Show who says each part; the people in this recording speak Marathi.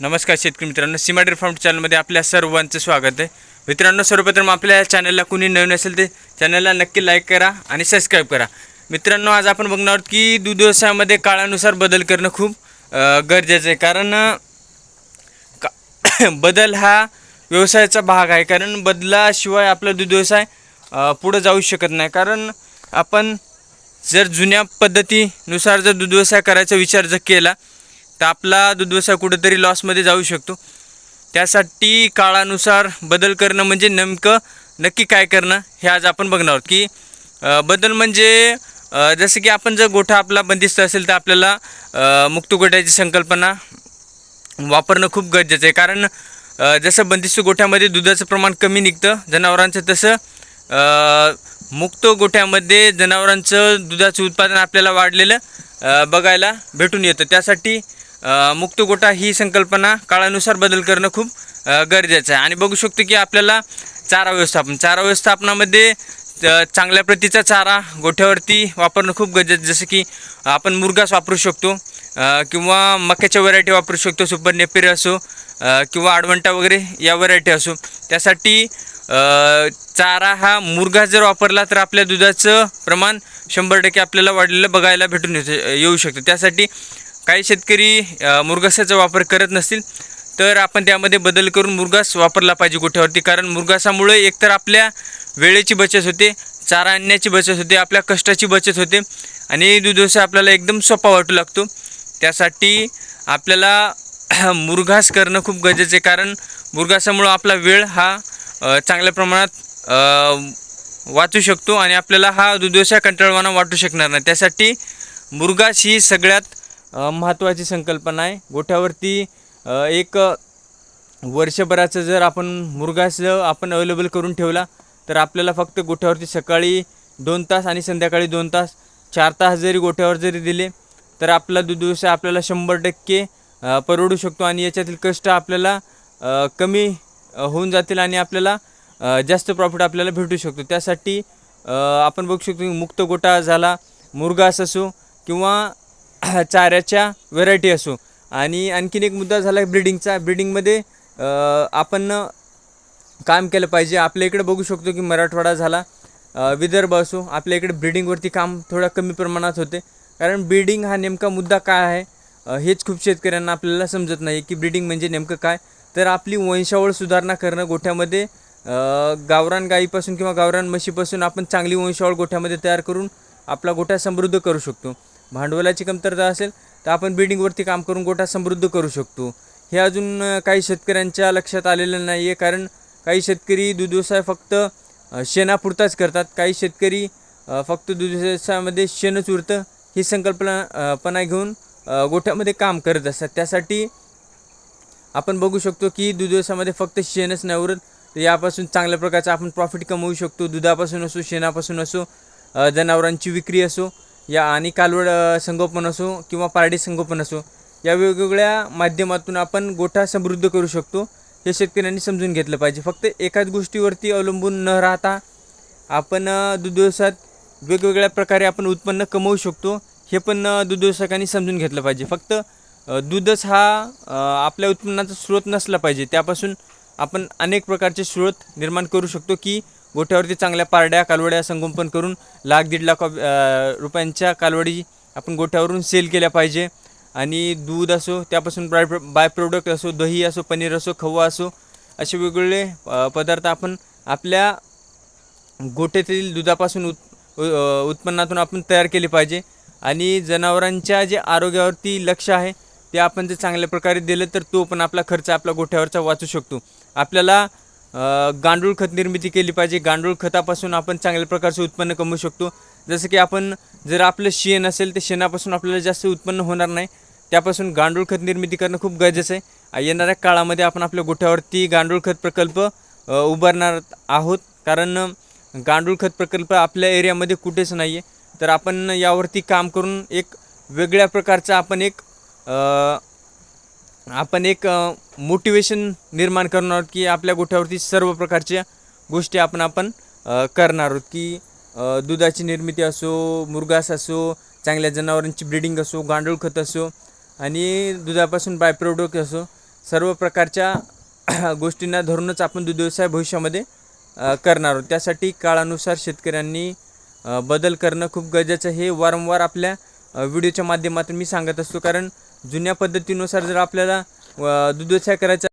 Speaker 1: नमस्कार शेतकरी मित्रांनो सीमाडेर फार्म चॅनलमध्ये आपल्या सर्वांचं स्वागत आहे. मित्रांनो सर्वप्रथम आपल्या या चॅनलला कुणी नवीन असेल ते चॅनलला नक्की लाईक करा आणि सबस्क्राईब करा. मित्रांनो आज आपण बघणार आहोत की दूध व्यवसायामध्ये काळानुसार बदल करणं खूप गरजेचं आहे. कारण का बदल हा व्यवसायाचा भाग आहे. कारण बदलाशिवाय आपला दूध व्यवसाय पुढं जाऊ शकत नाही. कारण आपण जर जुन्या पद्धतीनुसार जर दूध व्यवसाय करायचा विचार जर केला तर आपला दूध व्यवसाय कुठेतरी लॉसमध्ये जाऊ शकतो. त्यासाठी काळानुसार बदल करणं म्हणजे नेमकं नक्की काय करणं हे आज आपण बघणार आहोत की बदल म्हणजे जसं की आपण जर गोठा आपला बंदिस्त असेल तर आपल्याला मुक्त गोठ्याची संकल्पना वापरणं खूप गरजेचं आहे. कारण जसं बंदिस्त गोठ्यामध्ये दुधाचं प्रमाण कमी निघतं जनावरांचं तसं मुक्त गोठ्यामध्ये जनावरांचं दुधाचं उत्पादन आपल्याला वाढलेलं बघायला भेटून येतं. त्यासाठी मुक्त गोटा ही संकल्पना काळानुसार बदल करणं खूप गरजेचं आहे. आणि बघू शकतो की आपल्याला चारा व्यवस्थापन चारा व्यवस्थापनामध्ये चांगल्या प्रतीचा चारा गोठ्यावरती वापरणं खूप गरजेचं जसं की आपण मुरगास वापरू शकतो किंवा मक्याच्या व्हरायटी वापरू शकतो सुपर नेपिर असो किंवा आडवंटा वगैरे या व्हरायटी असो. त्यासाठी चारा हा मुरगा जर वापरला तर आपल्या दुधाचं प्रमाण शंभर टक्के आपल्याला वाढलेलं बघायला भेटून येऊ शकतं. त्यासाठी काही शेतकरी मुरगासाचा वापर करत नसतील तर आपण त्यामध्ये बदल करून मुरगास वापरला पाहिजे गोठ्यावरती. कारण मुरगासामुळे एकतर आपल्या वेळेची बचत होते चारा आणण्याची बचत होते आपल्या कष्टाची बचत होते आणि दूध व्यवसाय आपल्याला एकदम सोपा वाटू लागतो. त्यासाठी आपल्याला मुरघास करणं खूप गरजेचं आहे. कारण मुरघासामुळं आपला वेळ हा चांगल्या प्रमाणात वाचू शकतो आणि आपल्याला हा दूध व्यवसाय कंटाळवाना वाटू शकणार नाही. त्यासाठी मुरघास ही सगळ्यात महत्त्वाची संकल्पना आहे. गोठ्यावरती एक वर्षभराचं जर आपण मुरघास आपण अवेलेबल करून ठेवला तर आपल्याला फक्त गोठ्यावरती सकाळी दोन तास आणि संध्याकाळी दोन तास चार तास जरी गोठ्यावर जरी दिले तर आपला दूध व्यवसाय आपल्याला शंभर टक्के परवडू शकतो आणि याच्यातील कष्ट आपल्याला कमी होऊन जातील आणि आपल्याला जास्त प्रॉफिट आपल्याला भेटू शकतो. त्यासाठी आपण बघू शकतो की मुक्त गोटा झाला मुरघास असो किंवा चाऱ्याच्या व्हरायटी असो. आणि आणखीन एक मुद्दा झाला ब्रिडिंगचा ब्रिडिंगमध्ये आपण काम केलं पाहिजे. आपल्या इकडे बघू शकतो की मराठवाडा झाला विदर्भ असो. आपल्या इकडे ब्रिडिंगवरती काम थोडं कमी प्रमाणात होते. कारण ब्रिडिंग हा नेमका मुद्दा काय आहे? हेच खूप शेतकऱ्यांना आपल्याला समजत नाही की ब्रिडिंग म्हणजे नेमकं काय. तर आपली वंशावळ सुधारणा करणं गोठ्यामध्ये गावरान गाईपासून किंवा गावरान म्हशीपासून आपण चांगली वंशावळ गोठ्यामध्ये तयार करून आपला गोठा समृद्ध करू शकतो. भांडवलाची कमतरता असेल तर आपण बिल्डिंगवरती काम करून गोठा समृद्ध करू शकतो. हे अजून काही शेतकऱ्यांच्या लक्षात आलेलं नाही आहे कारण काही शेतकरी दूध व्यवसाय फक्त शेणापुरताच करतात. काही शेतकरी फक्त दूध व्यवसायामध्ये शेणच उरतं. ही संकल्पना पणा घेऊन गोठ्यामध्ये काम करत असतात. त्यासाठी आपण बघू शकतो की दूध व्यवसायामध्ये फक्त शेणच नाही उरत. तर यापासून चांगल्या प्रकारचं आपण प्रॉफिट कमवू शकतो. दुधापासून असो शेणापासून असो जनावरांची विक्री असो. या आणि कालवड संगोपन असो किंवा पारडी संगोपन असो या वेगवेगळ्या माध्यमातून आपण गोठा समृद्ध करू शकतो हे शेतकऱ्यांनी समजून घेतलं पाहिजे. फक्त एकाच गोष्टीवरती अवलंबून न राहता आपण दूध व्यवसायात वेगवेगळ्या प्रकारे आपण उत्पन्न कमवू शकतो हे पण दूध व्यवसायकांनी समजून घेतलं पाहिजे. फक्त दूधच हा आपल्या उत्पन्नाचा स्रोत नसला पाहिजे. त्यापासून आपण अनेक प्रकारचे स्रोत निर्माण करू शकतो की गोठ्यावरती चांगल्या पारड्या कालवड्या संगोपन करून लाख दीड लाख रुपयांच्या कालवडी आपण गोठ्यावरून सेल केल्या पाहिजे. आणि दूध असो त्यापासून बाय बाय प्रोडक्ट असो दही असो पनीर असो खवा असो असे वेगवेगळे पदार्थ आपण आपल्या गोठ्यातील दुधापासून उत् उत्पन्नातून आपण तयार केले पाहिजे. आणि जनावरांच्या जे आरोग्यावरती लक्ष आहे ते आपण जर चांगल्या प्रकारे दिलं तर तो पण आपला खर्च आपला गोठ्यावरचा वाचू शकतो. आपल्याला गांडूळ खत निर्मिती केली पाहिजे. गांडूळ खतापासून आपण चांगल्या प्रकारचे उत्पन्न कमवू शकतो. जसं की आपण जर आपलं शेण असेल तर शेणापासून आपल्याला जास्त उत्पन्न होणार नाही. त्यापासून गांडूळ खत निर्मिती करणं खूप गरजेचं आहे. येणाऱ्या काळामध्ये आपण आपल्या गोठ्यावरती गांडूळ खत प्रकल्प उभारणार आहोत. कारण गांडूळ खत प्रकल्प आपल्या एरियामध्ये कुठेच नाही आहे तर आपण यावरती काम करून एक वेगळ्या प्रकारचा आपण एक आपण एक मोटिवेशन निर्माण करणार आहोत की आपल्या गोठ्यावरती सर्व प्रकारच्या गोष्टी आपण आपण करणार आहोत की दुधाची निर्मिती असो मुरगास असो चांगल्या जनावरांची ब्रीडिंग असो गांडूळ खत असो आणि दुधापासून बाय प्रोडक्ट असो सर्व प्रकारच्या गोष्टींना धरूनच आपण दूध व्यवसाय भविष्यामध्ये करणार आहोत. त्यासाठी काळानुसार शेतकऱ्यांनी बदल करणं खूप गरजेचं हे वारंवार आपल्या व्हिडिओच्या माध्यमातून मी सांगत असतो. कारण जुन्या पद्धतीनुसार जर आपल्याला अ, दूध व्यवसाय करायचा